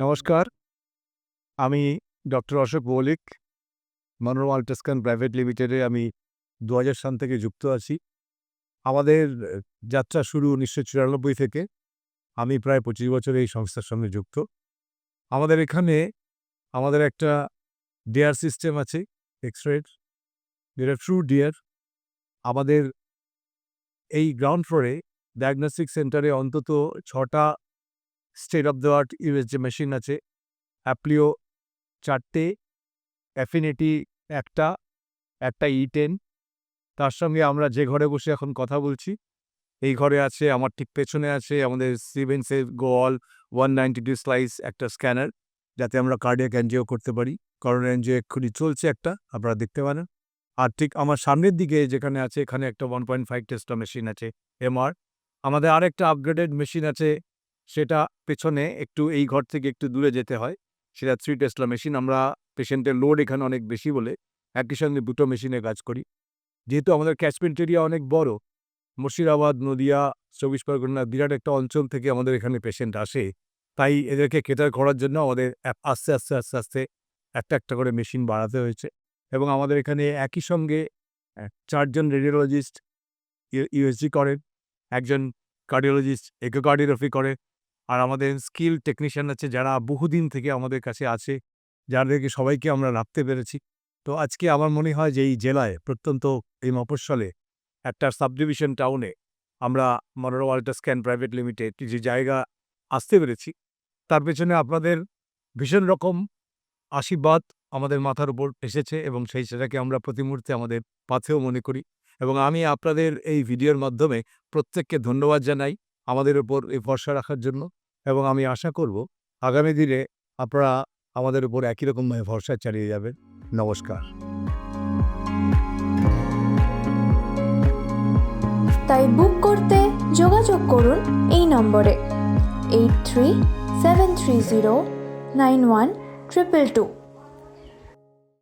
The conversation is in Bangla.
নমস্কার আমি ডক্টর অশোক মৌলিক মনোরমা আল্ট্রাস্ক্যান প্রাইভেট লিমিটেডে আমি দু হাজার সাল থেকে যুক্ত আছি। আমাদের যাত্রা শুরু উনিশশো চুরানব্বই থেকে। আমি প্রায় পঁচিশ বছর এই সংস্থার সঙ্গে যুক্ত। আমাদের এখানে, আমাদের একটা ডিয়ার সিস্টেম আছে এক্স রের যেটা ট্রু ডিয়ার আমাদের এই গ্রাউন্ড ফ্লোরে ডায়াগনস্টিক সেন্টারে অন্তত ছটা state of the art USG machine আছে। অ্যাপ্লিও চারটে অ্যাফিনিটি একটা একটা ই টেন তার সঙ্গে আমরা যে ঘরে বসে এখন কথা বলছি, এই ঘরে আছে, আমার ঠিক পেছনে আছে আমাদের সিভেন্সের গোয়াল ওয়ান নাইনটি টু স্লাইস একটা স্ক্যানার যাতে আমরা কার্ডিয়াক এনজিও করতে পারি। কারণ এনজিও এক্ষুনি চলছে একটা, আপনারা দেখতে পারেন। আর ঠিক আমার সামনের দিকে যেখানে আছে, এখানে একটা one point five Tesla machine আছে এমআর আমাদের আর একটা আপগ্রেডেড মেশিন আছে, সেটা পেছনে একটু এই ঘর থেকে একটু দূরে যেতে হয়। সেটা থ্রি টেসলা মেশিন আমরা পেশেন্টের লোড এখানে অনেক বেশি বলে। একই সঙ্গে দুটো মেশিনে কাজ করি। যেহেতু আমাদের ক্যাচমেন্ট এরিয়া অনেক বড়, মুর্শিদাবাদ, নদিয়া, চব্বিশ পরগনা বিরাট একটা অঞ্চল থেকে আমাদের এখানে পেশেন্ট আসে। তাই এদেরকে কেটার করার জন্য আমাদের আস্তে আস্তে আস্তে আস্তে একটা একটা করে মেশিন বাড়াতে হয়েছে। এবং আমাদের এখানে একই সঙ্গে চারজন রেডিওলজিস্ট ইউএসজি করেন, একজন কার্ডিওলজিস্ট এकोকার্ডিওগ্রাফি করে আর আমাদের স্কিল টেকনিশিয়ান আছে যারা বহুদিন থেকে আমাদের কাছে আছে যাদেরকে সবাইকে আমরা রাখতে পেরেছি। তো আজকে আমার মনে হয় যে এই জেলায় প্রত্যন্ত এই মফস্বলে একটা সাবডিভিশন টাউনে আমরা আল্ট্রা স্ক্যান প্রাইভেট লিমিটেড যে জায়গা আসতে পেরেছি। তার পেছনে আপনাদের ভীষণ রকম আশীর্বাদ আমাদের মাথার উপর এসেছে এবং সেই সেটাকে আমরা প্রতি মুহূর্তে আমাদের পাথেও মনে করি। এবং আমি আপনাদের এই ভিডিওর মাধ্যমে প্রত্যেককে ধন্যবাদ জানাই আমাদের উপর এই ভরসা রাখার জন্য। এবং আমি আশা করব আগামী দিনে আপনারা আমাদের উপর একই রকমভাবে ভরসা চালিয়ে যাবেন নমস্কার। তাই বুক করতে যোগাযোগ করুন এই নম্বরে। Eight three seven three zero nine one triple two